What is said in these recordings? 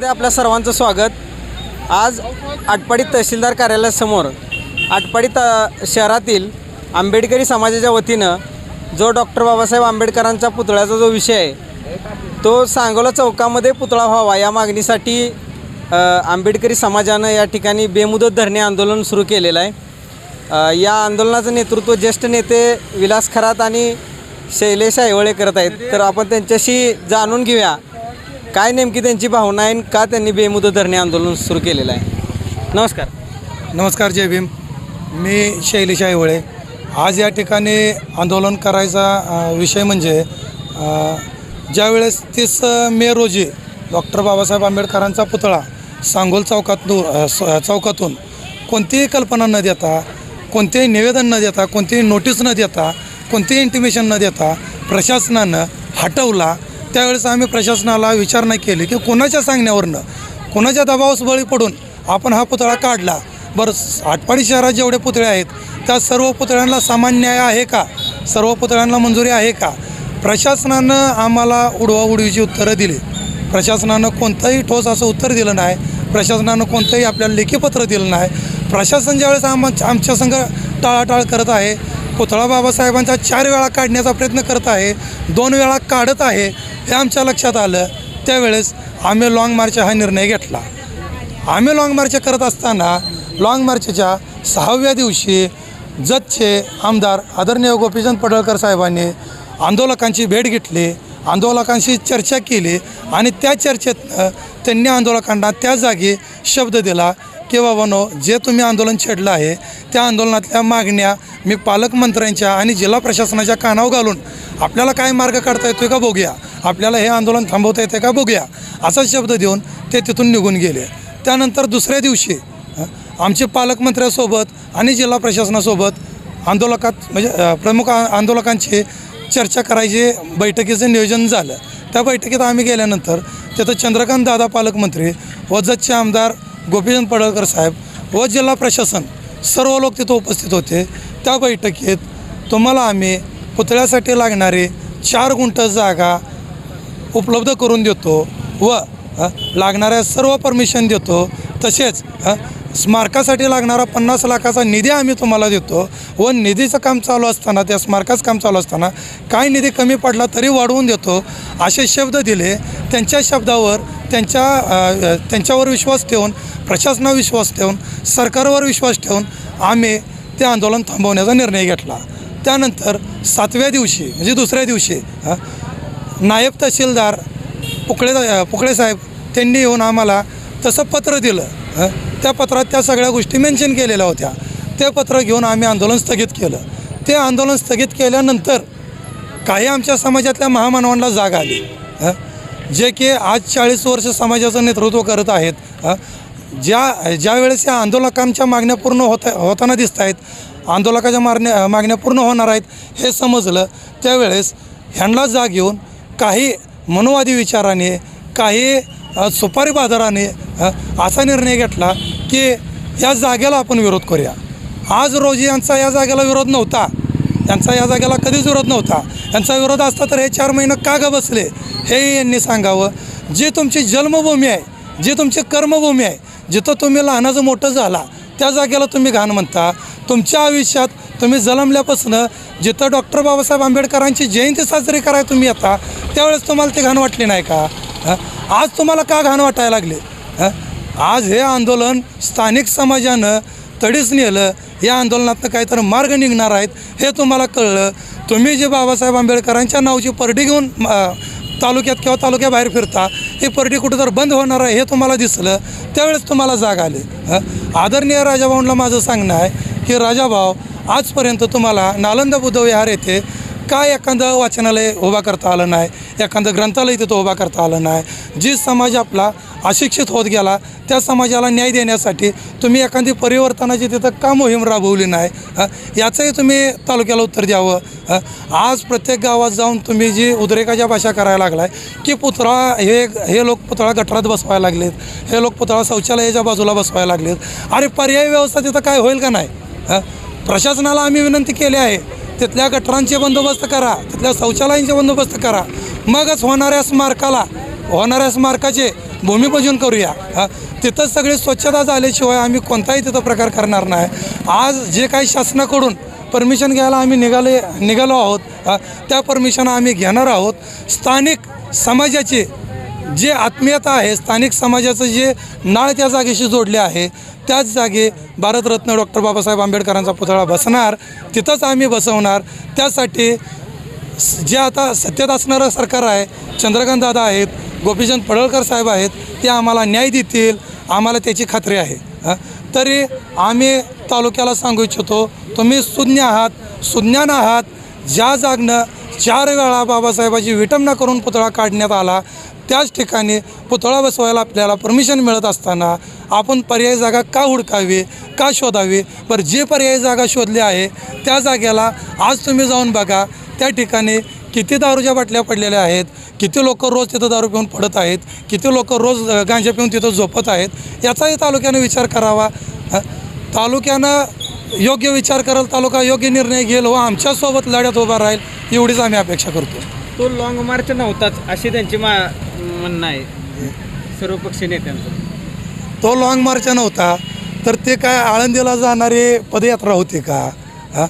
मध्ये आपल्या सर्वांचं स्वागत. आज आटपाडी तहसीलदार कार्यालयासमोर आटपाडी त शहरातील आंबेडकरी समाजाच्या वतीनं जो डॉक्टर बाबासाहेब आंबेडकरांचा पुतळ्याचा जो विषय आहे तो सांगोला चौकामध्ये पुतळा व्हावा या मागणीसाठी आंबेडकरी समाजानं या ठिकाणी बेमुदत धरणे आंदोलन सुरू केलेलं आहे. या आंदोलनाचं नेतृत्व ज्येष्ठ नेते विलास खरात आणि शैलेश ऐवळे करत आहेत. तर आपण त्यांच्याशी जाणून घेऊया. काय नेमकी त्यांची भावना आहे आणि का त्यांनी बेमुदत धरणे आंदोलन सुरू केलेलं आहे? नमस्कार. नमस्कार जय भीम. मी शैलेश आईवळे आज या ठिकाणी आंदोलन करायचा विषय म्हणजे ज्यावेळेस तीस मे रोजी डॉक्टर बाबासाहेब आंबेडकरांचा पुतळा सांगोल चौकातून चौकातून कोणतीही कल्पना न देता कोणतेही निवेदन न देता कोणतीही नोटीस न देता कोणतेही इंटिमेशन न देता प्रशासनानं हटवला त्यावेळेस आम्ही प्रशासनाला विचारणा केली की कोणाच्या सांगण्यावरनं कोणाच्या दबावास बळी पडून आपण हा पुतळा काढला. बरं आटपाडी शहरात जेवढे पुतळे आहेत त्या सर्व पुतळ्यांना सामान्य आहे का? सर्व पुतळ्यांना मंजुरी आहे का? प्रशासनानं आम्हाला उडवाउडवीची उत्तरं दिली. प्रशासनानं कोणतंही ठोस असं उत्तर दिलं नाही. प्रशासनानं कोणतंही आपल्याला लेखीपत्र दिलं नाही. प्रशासन ज्यावेळेस आम आमच्या संघ टाळाटाळ करत आहे पुतळा बाबासाहेबांचा चार वेळा काढण्याचा प्रयत्न करत आहे दोन वेळा काढत आहे हे आमच्या लक्षात आलं. त्यावेळेस आम्ही लाँग मार्च हा निर्णय घेतला. आम्ही लाँग मार्च करत असताना लाँग मार्चच्या सहाव्या दिवशी जतचे आमदार आदरणीय गोपीचंद पडळकर साहेबांनी आंदोलकांची भेट घेतली आंदोलकांशी चर्चा केली आणि त्या चर्चेतनं त्यांनी आंदोलकांना त्या जागी शब्द दिला की बाबानो जे तुम्ही आंदोलन छेडलं आहे त्या आंदोलनातल्या मागण्या मी पालकमंत्र्यांच्या आणि जिल्हा प्रशासनाच्या कानावर घालून आपल्याला काय मार्ग काढता येतोय का बघूया. आपल्याला हे आंदोलन थांबवता येते का बघूया. असा शब्द देऊन ते तिथून निघून गेले. त्यानंतर दुसऱ्या दिवशी आमचे पालकमंत्र्यासोबत आणि जिल्हा प्रशासनासोबत आंदोलकात म्हणजे प्रमुख आंदोलकांची चर्चा करायचे बैठकीचं नियोजन झालं. त्या बैठकीत आम्ही गेल्यानंतर तिथं चंद्रकांत दादा पालकमंत्री व जतचे आमदार गोपीचंद पडळकर साहेब व जिल्हा प्रशासन सर्व लोक तिथं उपस्थित होते. त्या बैठकीत तुम्हाला आम्ही पुतळ्यासाठी लागणारी चार गुंठ जागा उपलब्ध करून देतो व लागणाऱ्या सर्व परमिशन देतो. तसेच स्मारकासाठी लागणारा पन्नास लाखाचा निधी आम्ही तुम्हाला देतो व निधीचं काम चालू असताना त्या स्मारकाचं काम चालू असताना काय निधी कमी पडला तरी वाढवून देतो असे शब्द दिले. त्यांच्या शब्दावर त्यांच्या त्यांच्यावर विश्वास ठेवून प्रशासनावर विश्वास ठेवून सरकारवर विश्वास ठेवून आम्ही ते आंदोलन थांबवण्याचा निर्णय घेतला त्यानंतर सातव्या दिवशी म्हणजे दुसऱ्या दिवशी नायब तहसीलदार पुकळे पुकळे साहेब त्यांनी येऊन आम्हाला तसं पत्र दिलं हं. त्या पत्रात त्या सगळ्या गोष्टी मेन्शन केलेल्या होत्या ते पत्र घेऊन आम्ही आंदोलन स्थगित केलं ते आंदोलन स्थगित केल्यानंतर काही आमच्या समाजातल्या महामानवांना जाग आली हं. जे की आज चाळीस वर्ष समाजाचं नेतृत्व करत आहेत हं. ज्या ज्यावेळेस या आंदोलकांच्या मागण्या पूर्ण होत होताना दिसत आहेत आंदोलकाच्या मागण्या मागण्या पूर्ण होणार आहेत हे समजलं. त्यावेळेस ह्यांना जाग येऊन काही मनोवादी विचाराने काही सुपारी बाजाराने असा निर्णय घेतला की या जागेला आपण विरोध करूया. आज रोजी यांचा या जागेला विरोध नव्हता. यांचा या जागेला कधीच विरोध नव्हता. यांचा विरोध असता तर हे चार महिने का ग बसले? हे यांनी सांगावं. जी तुमची जन्मभूमी आहे जी तुमची कर्मभूमी आहे जिथं तुम्ही लहानाचं मोठं झाला त्या जागेला तुम्ही घाण म्हणता. तुमच्या आयुष्यात तुम्ही जन्मल्यापासून जिथं डॉक्टर बाबासाहेब आंबेडकरांची जयंती साजरी कराय तुम्ही येता त्यावेळेस तुम्हाला ती घाण वाटले नाही का हं? आज तुम्हाला का घाण वाटायला लागले हं? आज हे आंदोलन स्थानिक समाजानं तडीच नेलं या आंदोलनातनं काहीतरी मार्ग निघणार आहेत हे तुम्हाला कळलं तुम्ही जे बाबासाहेब आंबेडकरांच्या नावची परडी घेऊन तालुक्यात किंवा तालुक्याबाहेर फिरता ही परडी कुठं तर बंद होणार आहे हे तुम्हाला दिसलं त्यावेळेस तुम्हाला जाग आली हं? आदरणीय राजाभाऊंना माझं सांगणं आहे की राजाभाऊ आजपर्यंत तुम्हाला नालंदा बुद्धविहार येथे काय एखादं वाचनालय उभा करता आलं नाही एखादं ग्रंथालय तिथं उभा करता आलं नाही. जी समाज आपला अशिक्षित होत गेला त्या समाजाला न्याय देण्यासाठी तुम्ही एखादी परिवर्तनाची तिथं का मोहीम राबवली नाही? याचंही तुम्ही तालुक्याला उत्तर द्यावं. हं? आज प्रत्येक गावात जाऊन तुम्ही जी उद्रेकाच्या भाषा करायला लागलाय की पुतळा हे हे लोक पुतळा गटरात बसवायला लागलेत हे लोक पुतळा शौचालयाच्या बाजूला बसवायला लागलेत. अरे पर्यायी व्यवस्था तिथं काय होईल का नाही? प्रशासनाला आम्ही विनंती केली आहे तिथल्या गटरांचे बंदोबस्त करा तिथल्या शौचालयांचे बंदोबस्त करा. मगच होणाऱ्या स्मारकाला होणाऱ्या स्मारकाचे भूमिपूजन करूया. तिथं सगळी स्वच्छता झाल्याशिवाय आम्ही कोणताही तिथं प्रकार करणार नाही. आज जे काही शासनाकडून परमिशन घ्यायला आम्ही निघाले निघालो आहोत त्या परमिशन आम्ही घेणार आहोत. स्थानिक समाजाचे जे आत्मीयता आहे स्थानिक समाजाचं जे नाळ त्या जागेशी जोडले आहे त्याच जागी भारतरत्न डॉक्टर बाबासाहेब आंबेडकरांचा पुतळा बसणार तिथंच आम्ही बसवणार त्यासाठी जे आता सत्तेत असणारं सरकार आहे चंद्रकांत दादा आहेत गोपीचंद पडळकर साहेब आहेत ते आम्हाला न्याय देतील आम्हाला त्याची खात्री आहे हं. तरी आम्ही तालुक्याला सांगू इच्छितो तुम्ही सुज्ञ आहात सुज्ञान आहात ज्या जागनं चार वेळा बाबासाहेबाची विटंबना करून पुतळा काढण्यात आला. त्याच ठिकाणी पुतळा बसवायला आपल्याला परमिशन मिळत असताना आपण पर्यायी जागा का हुडकावी का शोधावी? बरं जे पर्यायी जागा शोधली आहे त्या जागेला आज तुम्ही जाऊन बघा. त्या ठिकाणी किती दारूच्या बाटल्या पडलेल्या आहेत किती लोक रोज तिथं दारू पिऊन पडत आहेत किती लोक रोज गांजा पिऊन तिथं झोपत आहेत याचाही तालुक्यानं विचार करावा. तालुक्यानं योग्य विचार करेल तालुका योग्य निर्णय घेईल व आमच्यासोबत लढ्यात उभा राहील एवढीच आम्ही अपेक्षा करतो. तो लॉंग मार्च नव्हताच अशी त्यांची मा म्हणणं आहे. सर्वपक्षीय नेत्यांचं. तो लाँग मार्च नव्हता तर ते काय आळंदीला जाणारी पदयात्रा होती का? हा?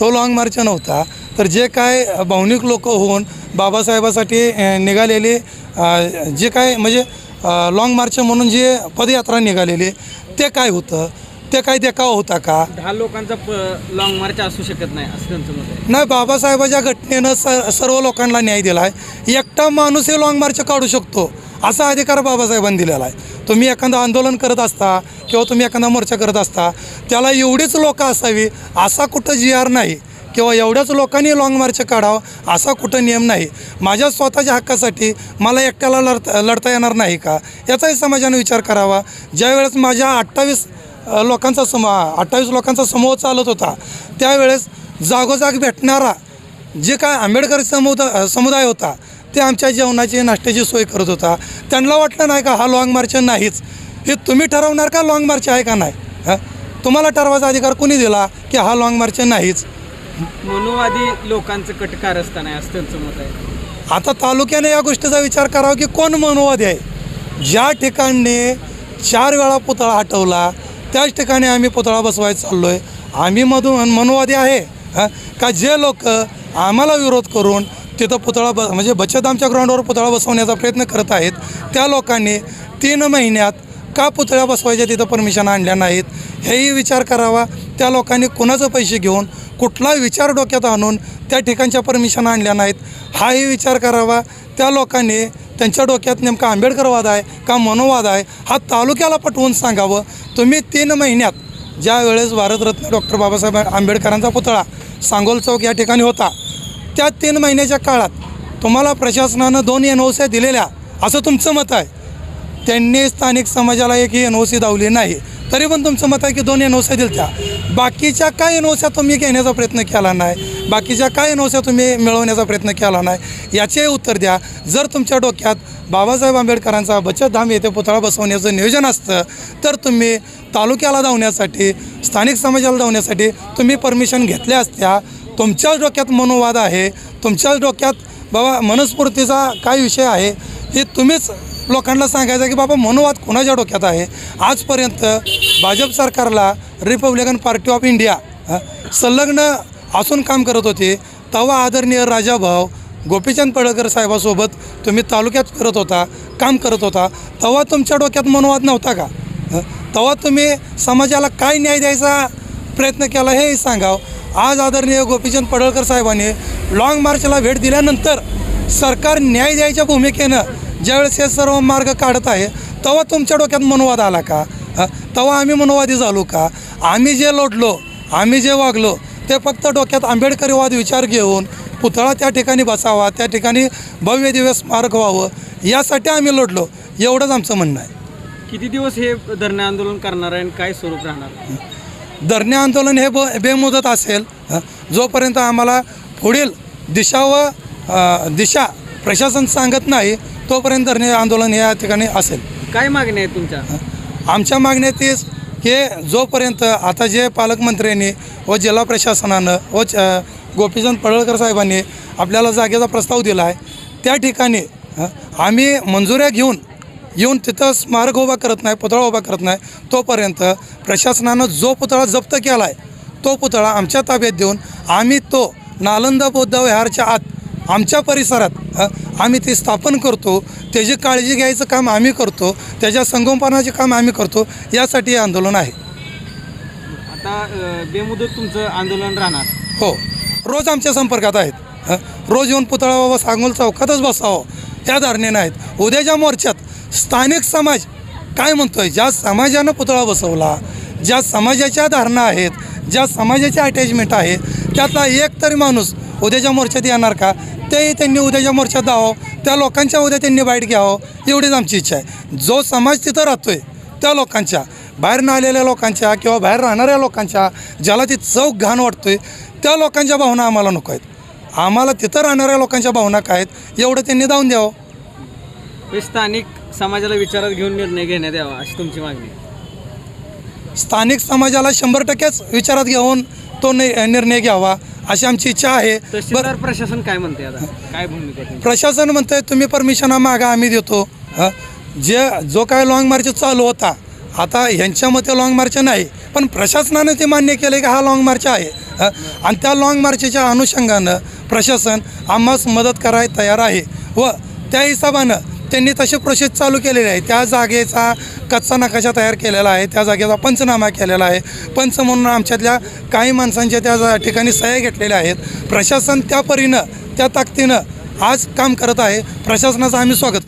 तो लाँग मार्च नव्हता तर जे काय भावनिक लोक होऊन बाबासाहेबासाठी अ, निघालेले अ, जे काय म्हणजे लाँग मार्च म्हणून जे पदयात्रा निघालेली ते काय होतं? ते काय देखावा होता का? दहा लोकांचा लॉंग मार्च असू शकत नाही असं त्यांचं मत आहे. नाही बाबासाहेबाच्या घटनेनं स सर्व लोकांना न्याय दिला आहे एकटा माणूस हे लाँग मार्च काढू शकतो असा अधिकार बाबासाहेबांनी दिलेला आहे. तुम्ही एखादं आंदोलन करत असता किंवा तुम्ही एखादा मोर्चा करत असता त्याला एवढीच लोक असावी असा कुठं जी आर नाही किंवा एवढ्याच लोकांनी लाँग मार्च काढावं असा कुठं नियम नाही. माझ्या स्वतःच्या हक्कासाठी मला एकट्याला लढता लढता येणार नाही का? याचाही समाजाने विचार करावा. ज्यावेळेस माझ्या अठ्ठावीस लोकांचा समूह अठ्ठावीस लोकांचा समूह चालत होता. त्यावेळेस जागोजाग भेटणारा जे काय आंबेडकर समुदाय समुदाय होता ते आमच्या जेवणाची नाश्त्याची सोय करत होता. त्यांना वाटलं नाही का हा लाँग मार्च नाहीच. हे तुम्ही ठरवणार का लाँग मार्च आहे का नाही? हं? तुम्हाला ठरवायचा अधिकार कोणी दिला की हा लाँग मार्च नाहीच? मनोवादी लोकांचं कट कारस्थान आहे असं त्यांचं मत आहे. आता तालुक्याने या गोष्टीचा विचार करावा की कोण मनोवादी आहे? ज्या ठिकाणी चार वेळा पुतळा हटवला त्याच ठिकाणी आम्ही पुतळा बसवायला चाललो आहे आम्ही मधून मनोवादी आहे हां? का जे लोक आम्हाला विरोध करून तिथं पुतळा ब म्हणजे बचत आमच्या ग्राउंडवर पुतळा बसवण्याचा प्रयत्न करत आहेत त्या लोकांनी तीन महिन्यात का पुतळ्या बसवायच्या तिथं परमिशन आणल्या नाहीत? हेही विचार करावा. त्या लोकांनी कुणाचं पैसे घेऊन कुठला विचार डोक्यात आणून त्या ठिकाणच्या परमिशन आणल्या नाहीत. हाही विचार करावा. त्या लोकांनी त्यांच्या डोक्यात नेमका आंबेडकरवाद आहे का मनोवाद आहे हा तालुक्याला पटवून सांगावं. तुम्ही तीन महिन्यात ज्या वेळेस भारतरत्न डॉक्टर बाबासाहेब आंबेडकरांचा पुतळा सांगोल चौक या ठिकाणी होता त्या तीन महिन्याच्या काळात तुम्हाला प्रशासनानं दोन एन ओ सी दिलेल्या असं तुमचं मत आहे? त्यांनी स्थानिक समाजाला एक एन ओ सी दावली नाही. तरी पण तुमचं मत आहे की दोन एन ओ सी दिल्या बाकीच्या काय एन तुम्ही घेण्याचा प्रयत्न केला नाही. बाकीच्या काय एन तुम्ही मिळवण्याचा प्रयत्न केला नाही. याचे उत्तर द्या. जर तुमच्या डोक्यात बाबासाहेब आंबेडकरांचा बचतधाम येथे पुतळा बसवण्याचं नियोजन असतं तर तुम्ही तालुक्याला धावण्यासाठी स्थानिक समाजाला धावण्यासाठी तुम्ही परमिशन घेतल्या असत्या. तुमच्याच डोक्यात मनोवाद आहे. तुमच्याच डोक्यात बाबा मनस्फूर्तीचा काय विषय आहे हे तुम्हीच लोकांना सांगायचं की बाबा मनोवाद कोणाच्या डोक्यात आहे? आजपर्यंत भाजप सरकारला रिपब्लिकन पार्टी ऑफ इंडिया संलग्न असून काम करत होते. तेव्हा आदरणीय राजाभाऊ गोपीचंद पडळकर साहेबासोबत तुम्ही तालुक्यात फिरत होता काम करत होता. तेव्हा तुमच्या डोक्यात मनोवाद नव्हता का? हं? तेव्हा तुम्ही समाजाला काय न्याय द्यायचा प्रयत्न केला हेही सांगावं. आज आदरणीय गोपीचंद पडळकर साहेबांनी लाँग मार्चला भेट दिल्यानंतर सरकार न्याय द्यायच्या भूमिकेनं ज्यावेळेस हे सर्व मार्ग काढत आहे तेव्हा तुमच्या डोक्यात मनोवाद आला का? हं? तेव्हा आम्ही मनोवादी झालो का? आम्ही जे लढलो आम्ही जे वागलो ते फक्त डोक्यात आंबेडकरीवाद विचार घेऊन पुतळा त्या ठिकाणी बसावा त्या ठिकाणी भव्य दिवस स्मारक व्हावं यासाठी आम्ही लढलो एवढंच आमचं म्हणणं आहे. किती दिवस हे धरणे आंदोलन करणार आहे आणि काय स्वरूप राहणार? धरणे आंदोलन हे ब बेमुदत असेल. जोपर्यंत आम्हाला पुढील दिशा व दिशा प्रशासन सांगत नाही तोपर्यंत धरणे आंदोलन या ठिकाणी असेल काय मागणी आहे तुमच्या आमच्या मागण्या तीच की जोपर्यंत आता जे पालकमंत्र्यांनी व जिल्हा प्रशासनानं व च- गोपीचंद पडळकर साहेबांनी आपल्याला जागेचा प्रस्ताव दिला आहे त्या ठिकाणी हं? आम्ही मंजुऱ्या घेऊन येऊन तिथं स्मारक उभा करत नाही पुतळा उभा करत नाही तोपर्यंत प्रशासनानं जो पुतळा जप्त केला आहे तो पुतळा आमच्या ताब्यात देऊन आम्ही तो नालंदा बौद्ध विहारच्या आत आमच्या परिसरात हं, आम्ही ते स्थापन करतो. त्याची काळजी घ्यायचं काम आम्ही करतो. त्याच्या संगोपनाचे काम आम्ही करतो. यासाठी हे आंदोलन आहे. आता बेमुदत तुमचं आंदोलन राहणार. हो. रोज आमच्या संपर्कात आहेत. हं? रोज येऊन पुतळा बाबा सांगोल चौकातच बसावं. या धारणेनं आहेत. उद्याच्या मोर्चात स्थानिक समाज काय म्हणतोय? ज्या समाजानं पुतळा बसवला ज्या समाजाच्या धारणा आहेत ज्या समाजाच्या अटॅचमेंट आहे त्यातला एक तरी माणूस उद्याच्या मोर्चात येणार का? तेही त्यांनी उद्याच्या मोर्चात जावं. त्या लोकांच्या उद्या त्यांनी बाईट घ्यावं एवढीच आमची इच्छा आहे. जो समाज तिथं राहतोय त्या लोकांच्या बाहेर न आलेल्या लोकांच्या किंवा बाहेर राहणाऱ्या लोकांच्या ज्याला ती चौक घाण वाटतोय त्या लोकांच्या भावना आम्हाला नको आहेत. आम्हाला तिथं राहणाऱ्या लोकांच्या भावना काय आहेत एवढं त्यांनी जाऊन द्यावं. हे स्थानिक समाजाला विचारात घेऊन निर्णय घेण्यात यावा अशी तुमची मागणी स्थानिक समाजाला शंभर टक्केच विचारात घेऊन तो नि- निर्णय घ्यावा अशी आमची इच्छा आहे तहसीलदार प्रशासन काय म्हणते आता काय भूमिका आहे? प्रशासन म्हणतंय तुम्ही परमिशन मागा आम्ही देतो हं? जे जो काय लाँग मार्च चालू होता आता ह्यांच्या मते लाँग मार्च नाही पण प्रशासनानं ते मान्य केलं की हा लाँग मार्च आहे हं? आणि त्या लाँग मार्चच्या अनुषंगानं प्रशासन आम्हास मदत करायला तयार आहे व त्या हिशोबानं त्यांनी तसे प्रोसेस चालू केलेले आहे त्या जागेचा कच्चा नकाशा तयार केलेला आहे. त्या जागेचा पंचनामा केलेला आहे. पंच म्हणून आमच्यातल्या काही माणसांच्या त्या जा- ठिकाणी सह्या घेतलेल्या आहेत. प्रशासन त्या परीनं त्या ताकदीनं आज काम करत आहे. प्रशासनाचं आम्ही स्वागत करतो.